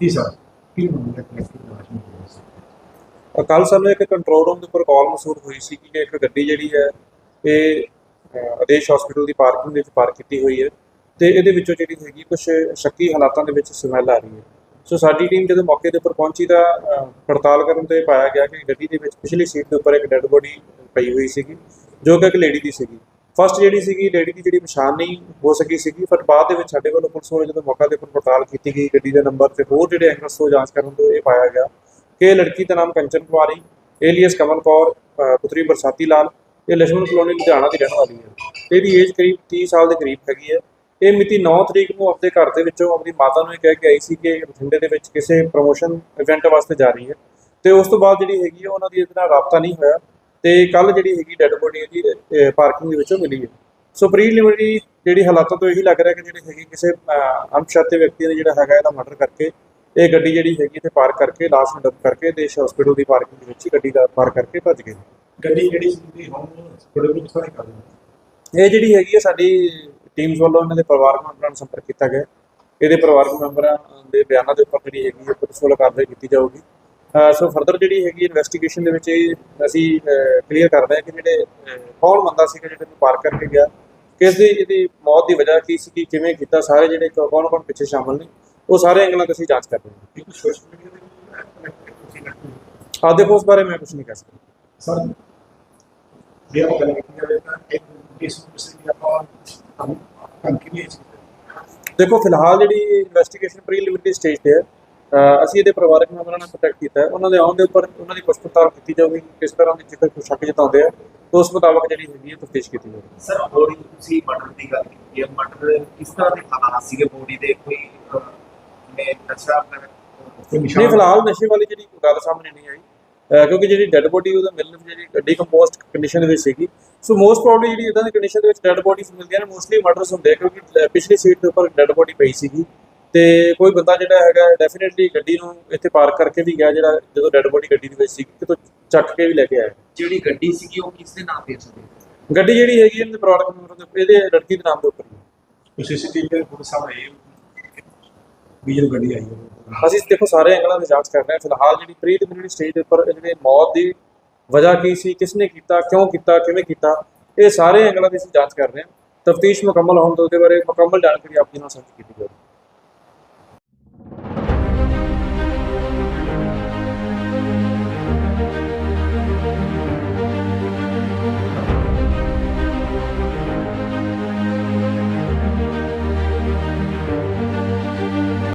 ਕੀ sir ਕੀ ਮਾਮਲਾ ਹੈ ਕਿ ਨੂੰ ਹੋਇਆ ਸੀ ਕੱਲ ਸਾਨੂੰ ਇੱਕ ਕੰਟਰੋਲ ਰੂਮ ਦੇ ਉੱਪਰ ਕਾਲ ਮਸੂਲ ਹੋਈ ਸੀ ਕਿ ਇੱਕ ਗੱਡੀ ਜਿਹੜੀ ਹੈ ਇਹ ਅਹ, ਆਦੇਸ਼ ਹਸਪੀਟਲ ਦੀ ਪਾਰਕਿੰਗ ਦੇ ਵਿੱਚ ਪਾਰਕ ਕੀਤੀ ਹੋਈ ਹੈ ਤੇ ਇਹਦੇ ਵਿੱਚੋਂ ਜਿਹੜੀ ਹੈਗੀ ਕੁਝ ਸ਼ੱਕੀ ਹਾਲਾਤਾਂ ਦੇ ਵਿੱਚ ਸਮੈਲ ਆ ਰਹੀ ਹੈ। ਸੋ ਸਾਡੀ ਟੀਮ ਜਦੋਂ ਮੌਕੇ ਦੇ ਉੱਪਰ ਪਹੁੰਚੀ ਤਾਂ ਅਹ, ਪੜਤਾਲ ਕਰਨ ਤੇ ਪਾਇਆ ਗਿਆ ਕਿ ਗੱਡੀ ਦੇ ਵਿੱਚ ਪਿਛਲੀ ਸੀਟ ਦੇ ਉੱਪਰ ਇੱਕ ਡੈੱਡ ਬੋਡੀ ਪਈ ਹੋਈ ਸੀਗੀ ਜੋ ਕਿ ਇੱਕ ਲੇਡੀ ਦੀ ਸੀਗੀ। ਫਸਟ ਜਿਹੜੀ ਸੀਗੀ ਲੇਡੀ ਦੀ ਜਿਹੜੀ ਪਛਾਣ ਨਹੀਂ ਹੋ ਸਕੀ ਸੀਗੀ ਪਰ ਬਾਅਦ ਦੇ ਵਿੱਚ ਸਾਡੇ ਵੱਲੋਂ ਪੁਲਿਸ ਵੱਲੋਂ ਜਦੋਂ ਮੌਕਾ ਦੇ ਉੱਪਰ ਪੜਤਾਲ ਕੀਤੀ ਗਈ, ਗੱਡੀ ਦੇ ਨੰਬਰ ਤੇ ਹੋਰ ਜਿਹੜੇ ਐਂਗਲਸ ਤੋਂ ਜਾਂਚ ਕਰਨ ਤੋਂ ਇਹ ਪਾਇਆ ਗਿਆ ਕਿ ਇਹ ਲੜਕੀ ਦਾ ਨਾਮ ਕੰਚਨ ਕੁਮਾਰੀ ਏਲੀਅਸ ਕਮਲ ਕੌਰ ਪੁੱਤਰੀ ਬਰਸਾਤੀ ਲਾਲ, ਇਹ ਲక్ష్ਮਣ ਕਲੋਨੀ ਲੁਧਿਆਣਾ ਦੀ ਰਹਿਣ ਵਾਲੀ ਹੈ। ਇਹਦੀ ਏਜ ਕਰੀਬ 30 ਸਾਲ ਦੇ ਕਰੀਬ ਹੈਗੀ ਹੈ। ਇਹ ਮਿਤੀ 9 ਤਰੀਕ ਨੂੰ ਆਪਣੇ ਘਰ ਦੇ ਵਿੱਚੋਂ ਆਪਣੀ ਮਾਤਾ ਨੂੰ ਇਹ ਕਹਿ ਕੇ ਆਈ ਸੀ ਕਿ ਬਠਿੰਡੇ ਦੇ ਵਿੱਚ ਕਿਸੇ ਪ੍ਰੋਮੋਸ਼ਨ ਇਵੈਂਟ ਵਾਸਤੇ ਜਾ ਰਹੀ ਹੈ। ਤੇ ਉਸ ਤੋਂ ਬਾਅਦ ਜਿਹੜੀ ਹੈਗੀ ਹੈ, ਉਹਨਾਂ ਦੀ ਇਹਦੇ ਨਾਲ ਰਾਬਤਾ ਨਹੀਂ ਹੋਇਆ। ਤੇ ਕੱਲ ਜਿਹੜੀ ਹੈਗੀ ਡੈੱਡ ਬੋਡੀ ਇਹਦੀ ਪਾਰਕਿੰਗ ਦੇ ਵਿੱਚੋਂ ਮਿਲੀ ਹੈ। ਸੋ ਪ੍ਰੀਲਿਮਿਨਰੀ ਜਿਹੜੀ ਹਾਲਾਤਾਂ ਤੋਂ ਇਹੀ ਲੱਗ ਰਿਹਾ ਕਿ ਜਿਹੜੀ ਹੈਗੀ ਕਿਸੇ ਅਣਪਛਾਤੇ ਵਿਅਕਤੀ ਨੇ ਜਿਹੜਾ ਹੈਗਾ ਇਹਦਾ ਮਰਡਰ ਕਰਕੇ ਇਹ ਗੱਡੀ ਜਿਹੜੀ ਹੈਗੀ ਇੱਥੇ ਪਾਰਕ ਕਰਕੇ ਲਾਸ਼ ਨੂੰ ਡੰਪ ਕਰਕੇ ਦੇਸ਼ ਹਸਪੀਟਲ ਦੀ ਪਾਰਕਿੰਗ ਦੇ ਵਿੱਚ ਹੀ ਗੱਡੀ ਦਾ ਪਾਰਕ ਕਰਕੇ ਭੱਜ ਗਏ। ਗੱਡੀ ਜਿਹੜੀ ਸੀ ਹੋਮ ਬੜੇ ਨੂੰ ਸਾਰੇ ਕਰ ਇਹ ਜਿਹੜੀ ਹੈਗੀ ਹੈ ਸਾਡੀ ਟੀਮਸ ਵੱਲੋਂ ਇਹਨਾਂ ਦੇ ਪਰਿਵਾਰਕ ਮੈਂਬਰਾਂ ਨਾਲ ਸੰਪਰਕ ਕੀਤਾ ਗਿਆ। ਇਹਦੇ ਪਰਿਵਾਰਕ ਮੈਂਬਰਾਂ ਦੇ ਬਿਆਨਾਂ ਦੇ ਉੱਪਰ ਜਿਹੜੀ ਹੈਗੀ ਹੈ ਪੁਲਿਸ ਵੱਲੋਂ ਕਾਰਵਾਈ ਕੀਤੀ ਜਾਊਗੀ। ਸੋ ਫਰਦਰ ਜਿਹੜੀ ਹੈਗੀ ਇਨਵੈਸਟੀਗੇਸ਼ਨ ਦੇ ਵਿੱਚ ਇਹ ਅਸੀਂ ਕਲੀਅਰ ਕਰ ਰਹੇ ਹਾਂ ਕਿ ਜਿਹੜੇ ਕੌਣ ਬੰਦਾ ਸੀਗਾ ਜਿਹੜੇ ਨੂੰ ਪਾਰ ਕਰਕੇ ਗਿਆ ਕਿਸ ਦੀ ਇਹਦੀ ਮੌਤ ਦੀ ਵਜ੍ਹਾ ਕੀ ਸੀ ਕਿਵੇਂ ਕੀਤਾ ਸਾਰੇ ਜਿਹੜੇ ਕੌਣ ਕੌਣ ਪਿੱਛੇ ਸ਼ਾਮਲ ਨੇ ਉਹ ਸਾਰੇ ਐਂਗਲਾਂ ਤੇ ਅਸੀਂ ਜਾਂਚ ਕਰ ਰਹੇ ਹਾਂ। ਸੋਸ਼ਲ ਮੀਡੀਆ ਦੇ ਦੇਖੋ ਉਸ ਬਾਰੇ ਮੈਂ ਕੁਝ ਨਹੀਂ ਕਹਿ ਸਕਦਾ। ਸਰ ਜੇ ਆਪਾਂ ਗੱਲ ਕੀਤੀ ਜਾਵੇ ਤਾਂ ਇੱਕ ਕੇਸ ਕਿਸੇ ਦੀ ਆਪਾਂ ਹਮ ਕੰਟੀਨਿਊਸ ਦੇਖੋ ਫਿਲਹਾਲ ਜਿਹੜੀ ਇਨਵੈਸਟੀਗੇਸ਼ਨ ਪ੍ਰੀਲਿਮਿਨਰੀ ਸਟੇਜ ਤੇ ਹੈ ਅਸੀਂ ਇਹਦੇ ਪਰਿਵਾਰਕ ਮੈਂਬਰਾਂ ਨਾਲ ਕੰਟੈਕਟ ਕੀਤਾ ਹੈ। ਉਹਨਾਂ ਦੇ ਆਉਣ ਦੇ ਉੱਪਰ ਉਹਨਾਂ ਦੀ ਪੁੱਛ ਪੜਤਾਲ ਕੀਤੀ ਜਾਊਗੀ ਕਿ ਕਿਸ ਤਰ੍ਹਾਂ ਦੀ ਜੇਕਰ ਕੋਈ ਸ਼ੱਕ ਜਤਾਉਂਦੇ ਆ ਤਾਂ ਉਸ ਮੁਤਾਬਕ ਜਿਹੜੀ ਹੈਗੀ ਹੈ ਤਫਤੀਸ਼ ਕੀਤੀ ਜਾਊਗੀ। ਸਰ ਬੋਡੀ ਤੁਸੀਂ ਮਟਰ ਦੀ ਗੱਲ ਕੀਤੀ ਹੈ। ਮਟਰ ਕਿਸ ਤਰ੍ਹਾਂ ਦੇ ਹਾਲਾਤ ਸੀਗੇ? ਬੋਡੀ ਦੇ ਕੋਈ ਨੇ ਨਸ਼ਾ ਨਹੀਂ ਫਿਲਹਾਲ ਨਸ਼ੇ ਵਾਲੀ ਜਿਹੜੀ ਕੋਈ ਗੱਲ ਸਾਹਮਣੇ ਨਹੀਂ ਆਈ। ਕਿਉਂਕਿ ਜਿਹੜੀ ਡੈੱਡ ਬੋਡੀ ਉਹਦਾ ਮਿਲਣ ਜਿਹੜੀ ਡੀਕੰਪੋਸਟ ਕੰਡੀਸ਼ਨ ਦੇ ਵਿੱਚ ਸੀਗੀ। ਸੋ ਮੋਸਟ ਪ੍ਰੋਬਬਲੀ ਜਿਹੜੀ ਇਦਾਂ ਦੀ ਕੰਡੀਸ਼ਨ ਦੇ ਵਿੱਚ ਡੈੱਡ ਬੋਡੀਜ਼ ਮਿਲਦੀਆਂ ਨੇ ਮੋਸਟਲੀ ਮਰਡਰਸ ਹੁੰਦੇ ਕਿਉਂਕਿ ਪਿਛਲੀ ਸੀਟ ਦੇ ਉੱਪਰ ਡੈੱਡ ਬੋਡੀ ਪਈ ਸੀਗੀ। ਤੇ ਕੋਈ ਬੰਦਾ ਜਿਹੜਾ ਹੈਗਾ ਡੈਫੀਨਿਟਲੀ ਗੱਡੀ ਨੂੰ ਇੱਥੇ ਪਾਰਕ ਕਰਕੇ ਵੀ ਗਿਆ ਜਿਹੜਾ ਜਦੋਂ ਡੈੱਡ ਬੋਡੀ ਗੱਡੀ ਦੇ ਵਿੱਚ ਸੀਗੀ ਕਿਤੋਂ ਚੱਕ ਕੇ ਵੀ ਲੈ ਕੇ ਆਇਆ। ਜਿਹੜੀ ਗੱਡੀ ਸੀਗੀ ਉਹ ਕਿਸ ਦੇ ਨਾਮ ਤੇ ਸੀ ਗੱਡੀ ਜਿਹੜੀ ਹੈਗੀ ਇਹਨਾਂ ਦੇ ਪ੍ਰੋਡਕਟ ਮੈਂਬਰ ਦੇ ਇਹਦੇ ਲੜਕੀ ਦੇ ਨਾਮ ਦੇ ਉੱਪਰ। ਕੋਈ ਸੀਸੀਟੀਵੀ ਦੇ ਫੋਟੋ ਸਾਹਮਣੇ ਵੀ ਜਦੋਂ ਗੱਡੀ ਆਈ ਹੈ। ਅਸੀਂ ਦੇਖੋ ਸਾਰੇ ਐਂਗਲਾਂ ਦੀ ਜਾਂਚ ਕਰ ਰਹੇ ਹਾਂ। ਫਿਲਹਾਲ ਜਿਹੜੀ ਪ੍ਰੀਲਿਮਿਨਰੀ ਸਟੇਜ ਦੇ ਉੱਪਰ ਜਿਹੜੇ ਮੌਤ ਦੀ ਵਜ੍ਹਾ ਕੀ ਸੀ ਕਿਸਨੇ ਕੀਤਾ ਕਿਉਂ ਕੀਤਾ ਕਿਵੇਂ ਕੀਤਾ ਇਹ ਸਾਰੇ ਐਂਗਲਾਂ ਦੀ ਅਸੀਂ ਜਾਂਚ ਕਰ ਰਹੇ ਹਾਂ। ਤਫਤੀਸ਼ ਮੁਕੰਮਲ ਹੋਣ ਤੋਂ ਉਹਦੇ ਬਾਰੇ ਮੁਕੰਮਲ ਜਾਣਕਾਰੀ ਆਪ ਜੀ ਨਾਲ ਸਾਂਝੀ ਕੀਤੀ ਜਾਵੇਗੀ